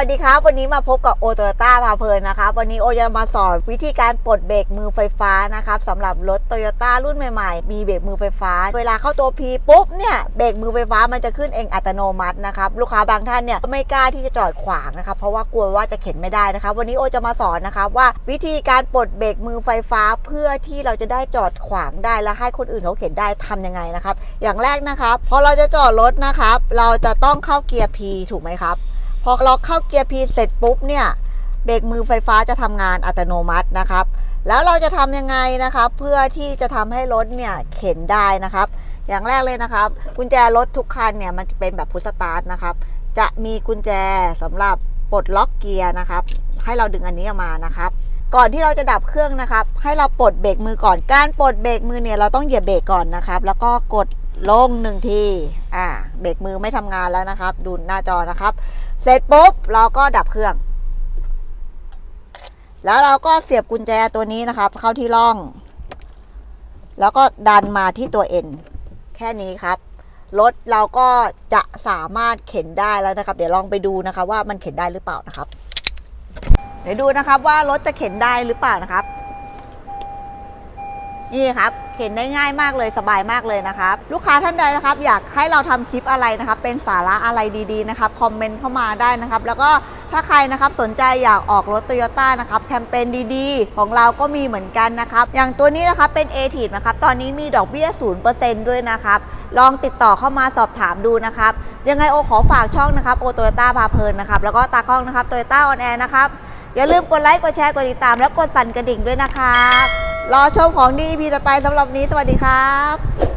วัสดีครับ วันนี้มาพบกับโอโตโยต้าพาเพลินนะครับวันนี้โอจะมาสอนวิธีการปลดเบรกมือไฟฟ้านะครับสำหรับรถโตโยต้ารุ่นใหม่ๆ มีเบรกมือไฟฟ้า เวลาเข้าตัว P ปุ๊บเนี่ยเบรกมือไฟฟ้ามันจะขึ้นเองอัตโนมัตินะครับลูกค้าบางท่านเนี่ยไม่กล้าที่จะจอดขวางนะครับเพราะว่ากลัวว่าจะเข็นไม่ได้นะครับวันนี้โอจะมาสอนนะครับว่าวิธีการปลดเบรกมือไฟฟ้าเพื่อที่เราจะได้จอดขวางได้และให้คนอื่นเขาเข็นได้ทำยังไงนะครับอย่างแรกนะครับพอเราจะจอดรถนะครับเราจะต้องเข้าเกียร์ P ถูกไหมครับ พอเราเข้าเกียร์ P เสร็จปุ๊บเนี่ยเบรกมือไฟฟ้าจะทำงานอัตโนมัตินะครับ แล้วเราจะทำยังไงนะครับ เพื่อที่จะทำให้รถเนี่ยเข็นได้นะครับ อย่างแรกเลยนะครับกุญแจรถทุกคันเนี่ยมันจะเป็นแบบพุชสตาร์ทนะครับ จะมีกุญแจสำหรับปลดล็อกเกียร์นะครับ ให้เราดึงอันนี้ออกมานะครับก่อนที่เราจะดับเครื่องนะครับ ให้เราปลดเบรกมือก่อน การปลดเบรกมือเนี่ยเราต้องเหยียบเบรกก่อนนะครับ แล้วก็กด ลงหนึ่งที อ่า เบรกมือไม่ทำงานแล้วนะครับ ดูหน้าจอนะครับ เสร็จปุ๊บ เราก็ดับเครื่อง แล้วเราก็เสียบกุญแจตัวนี้นะครับ เข้าที่ร่อง แล้วก็ดันมาที่ตัวเอ็นแค่นี้ครับ รถเราก็จะสามารถเข็นได้แล้วนะครับ เดี๋ยวลองไปดูนะครับว่ามันเข็นได้หรือเปล่านะครับ เดี๋ยวดูนะครับว่ารถจะเข็นได้หรือเปล่านะครับ นี่ครับเข็นได้ง่ายมากเลยสบายมากเลยนะครับ ลูกค้าท่านใดนะครับ อยากให้เราทำคลิปอะไรนะครับ เป็นสาระอะไรดีๆนะครับคอมเมนต์เข้ามาได้นะครับ แล้วก็ถ้าใครนะครับสนใจอยากออกรถโตโยต้านะครับแคมเปญดีๆ ของเราก็มีเหมือนกันนะครับ อย่างตัวนี้นะครับเป็น a t i v นะครับ ตอนนี้มีดอกเบี้ย 0%ด้วยนะครับ ลองติดต่อเข้ามาสอบถามดูนะครับ ยังไงโอขอฝากช่องนะครับโอโตโยต้าพาเพลินนะครับ แล้วก็ตากล้องนะครับโตโยต้าออนแอร์นะครับ อย่าลืมกดไลค์ กดแชร์ กดติดตาม แล้วกดสั่นกระดิ่งด้วยนะครับ รอชมของดีพีต่อไปสำหรับนี้ สวัสดีครับ